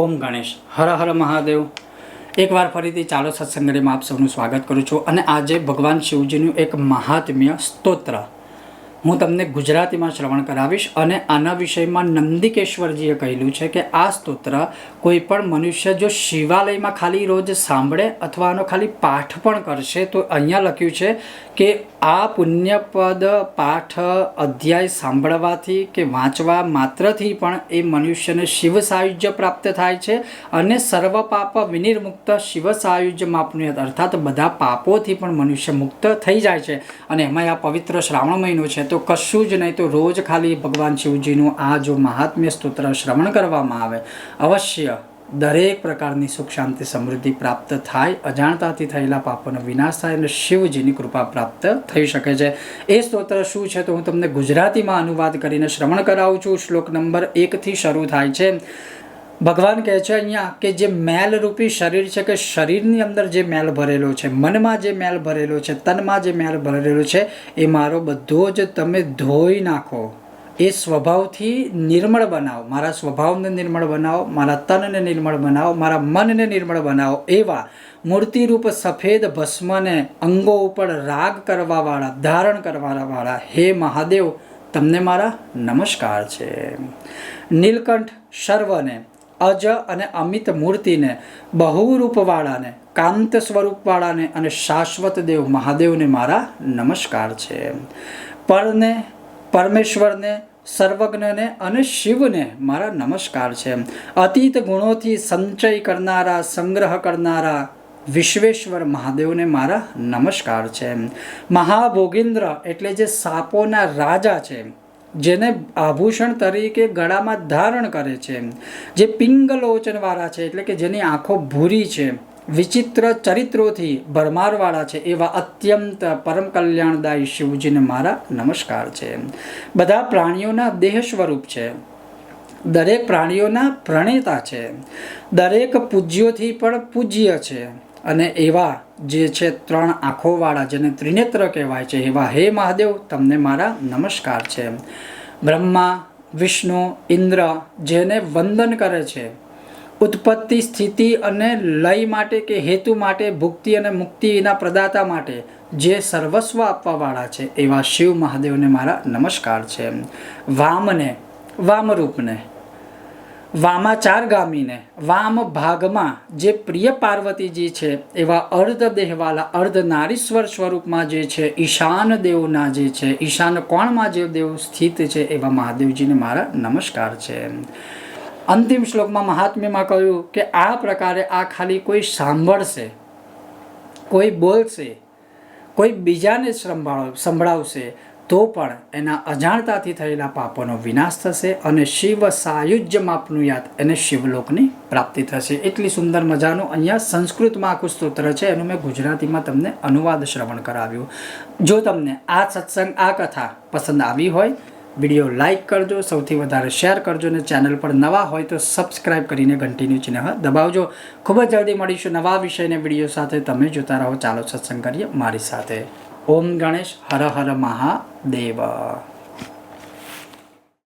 ઓમ ગણેશ, હર હર મહાદેવ. એકવાર ફરીથી ચાલો સત્સંગડીમાં આપ સૌનું સ્વાગત કરું છું અને આજે ભગવાન શિવજીનું એક મહાત્મ્ય સ્તોત્ર હું તમને ગુજરાતીમાં શ્રવણ કરાવીશ અને આના વિષયમાં નંદિકેશ્વરજીએ કહેલું છે કે આ સ્તોત્ર કોઈ પણ મનુષ્ય જો શિવાલયમાં ખાલી રોજ સાંભળે અથવા આનો ખાલી પાઠ પણ કરશે, તો અહીંયા લખ્યું છે કે આ પુણ્યપદ પાઠ અધ્યાય સાંભળવાથી કે વાંચવા માત્રથી પણ એ મનુષ્યને શિવ સાયુજ્ય પ્રાપ્ત થાય છે અને સર્વ પાપ વિનિર્મુક્ત શિવ સાયુજ્ય માપનું અર્થાત બધા પાપોથી પણ મનુષ્ય મુક્ત થઈ જાય છે. અને એમાં આ પવિત્ર શ્રાવણ મહિનો છે તો કશું જ નહીં તો રોજ ખાલી ભગવાન શિવજીનું આ જો મહાત્મ્ય સ્તોત્ર શ્રવણ કરવામાં આવે, અવશ્ય દરેક પ્રકારની સુખ શાંતિ સમૃદ્ધિ પ્રાપ્ત થાય, અજાણતાથી થયેલા પાપોનો વિનાશ થાય અને શિવજીની કૃપા પ્રાપ્ત થઈ શકે છે. એ સ્તોત્ર શું છે તો હું તમને ગુજરાતીમાં અનુવાદ કરીને શ્રવણ કરાવું છું. શ્લોક નંબર એકથી શરૂ થાય છે. ભગવાન કહે છે અહીંયા કે જે મેલરૂપી શરીર છે કે શરીરની અંદર જે મેલ ભરેલો છે, મનમાં જે મેલ ભરેલો છે, તનમાં જે મેલ ભરેલો છે, એ મારો બધો જ તમે ધોઈ નાખો. એ સ્વભાવથી નિર્મળ બનાવો. મારા સ્વભાવને નિર્મળ બનાવો, મારા તનને નિર્મળ બનાવો, મારા મનને નિર્મળ બનાવો. એવા મૂર્તિરૂપ સફેદ ભસ્મને અંગો ઉપર રાગ કરવાવાળા, ધારણ કરવાવાળા, હે મહાદેવ, તમને મારા નમસ્કાર છે. નીલકંઠ સર્વને અજ અને અમિત મૂર્તિને, બહુરૂપવાળાને કાંત સ્વરૂપવાળાને અને શાશ્વત દેવ મહાદેવને મારા નમસ્કાર છે. પરને, પરમેશ્વરને, સર્વજ્ઞને અને શિવને મારા નમસ્કાર છે. અતીત ગુણોથી સંચય કરનારા, સંગ્રહ કરનારા વિશ્વેશ્વર મહાદેવને મારા નમસ્કાર છે. મહાભોગિન્દ્ર એટલે જે સાપોના રાજા છે. જેને આભૂષણ તરીકે ગળામાં ધારણ કરે છે. જે પિંગલોચનવાળા છે, એટલે કે જેની આંખો ભૂરી છે. વિચિત્ર ચરિત્રોથી ભરમારવાળા છે, એવા અત્યંત પરમ કલ્યાણદાયી શિવજીને મારા નમસ્કાર છે. બધા પ્રાણીઓના દેહ સ્વરૂપ છે. દરેક પ્રાણીઓના પ્રણેતા છે. દરેક પૂજ્યોથી પણ પૂજ્ય છે. અને એવા જે છે ત્રણ આંખોવાળા જેને ત્રિનેત્ર કહેવાય છે, એવા, હે મહાદેવ, તમને મારા નમસ્કાર છે. બ્રહ્મા, વિષ્ણુ, ઇન્દ્ર જેને વંદન કરે છે, ઉત્પત્તિ, સ્થિતિ અને લય માટે કે હેતુ માટે, ભુક્તિ અને મુક્તિના પ્રદાતા માટે જે સર્વસ્વ આપવાવાળા છે, એવા શિવ મહાદેવને મારા નમસ્કાર છે. વામને, વામરૂપને વામાચારગામીને વામ ભાગમાં જે પ્રિય પાર્વતીજી છે, એવા અર્ધ દેહવાલા, અર્ધ નારીશ્વર સ્વરૂપમાં જે છે, ઈશાન દેવના જે છે, ઈશાન કોણમાં જે દેવ સ્થિત છે, એવા મહાદેવજીને મારા નમસ્કાર છે. અંતિમ શ્લોકમાં મહાત્મ્યમાં કહ્યું કે આ પ્રકારે આ ખાલી કોઈ સાંભળશે, કોઈ બોલશે, કોઈ બીજાને સંભાળ સંભળાવશે તો પણ એના અજાણતાથી થયેલા પાપોનો વિનાશ થશે અને શિવ સાયુજ્ય માપનું યાદ એને શિવલોકની પ્રાપ્તિ થશે. એટલી સુંદર મજાનું અહીંયા સંસ્કૃતમાં આખું સ્તોત્ર છે, એનું મેં ગુજરાતીમાં તમને અનુવાદ શ્રવણ કરાવ્યું. જો તમને આ સત્સંગ, આ કથા પસંદ આવી હોય, વીડિયો લાઇક કરજો, સૌથી વધારે શેર કરજો અને ચેનલ પર નવા હોય તો સબસ્ક્રાઇબ કરીને ઘંટીનું ચિહ્ન દબાવજો. ખૂબ જ જલ્દી મળીશું નવા વિષયને વીડિયો સાથે. તમે જોતા રહો, ચાલો સત્સંગ કરીએ મારી સાથે. ઓમ ગણેશ હર હર મહાદેવ